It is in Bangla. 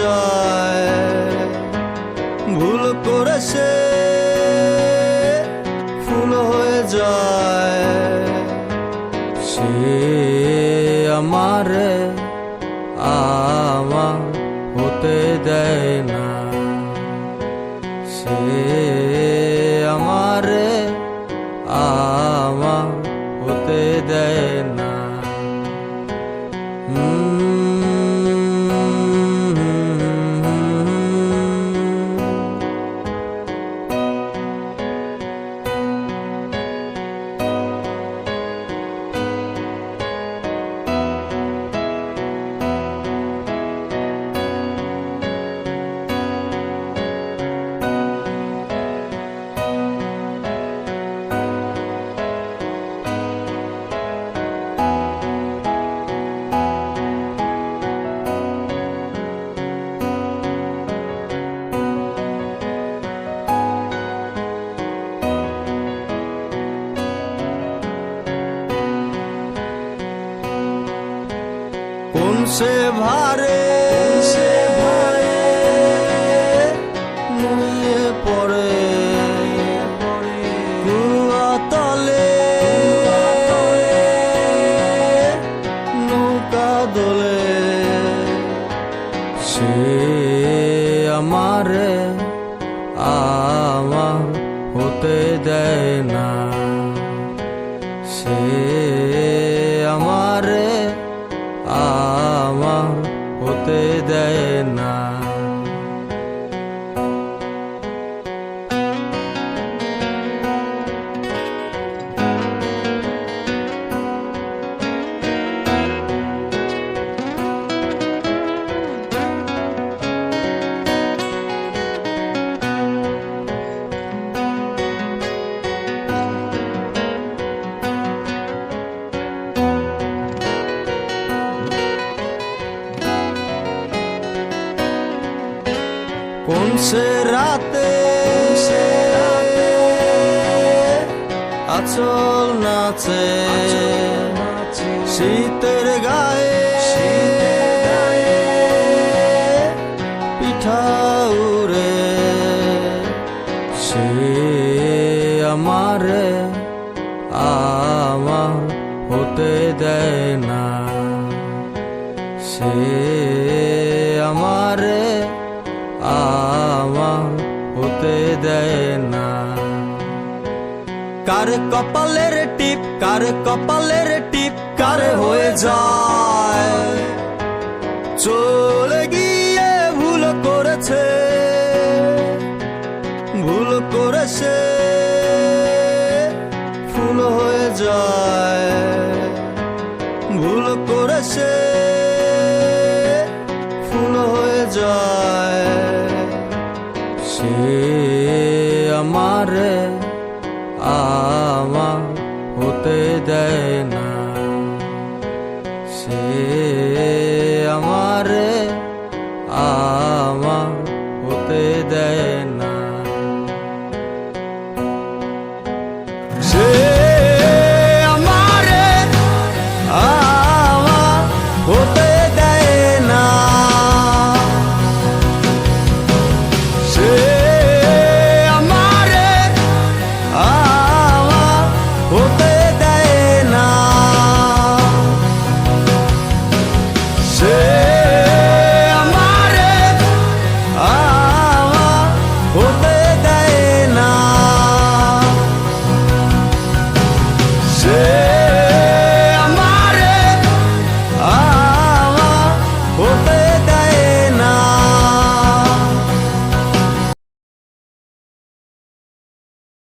যায়। ভুল করেছে ফুল হয়ে যায়। সে আমারে সে ভারে সে ভারে নুয়ে পড়ে। সে আমারে আমার হতে দেয় না। সে সে রাতে আচল নাচে শীতের গায়ে পিঠা সে আমারে আমার হতে দেয় না সে আমারে আমার হতে দেয় না। কার কপালের টিপ কার কপালের টিপ কার হয়ে যায়। চলে সে আমার আমা হতে দেয় না। সে আমার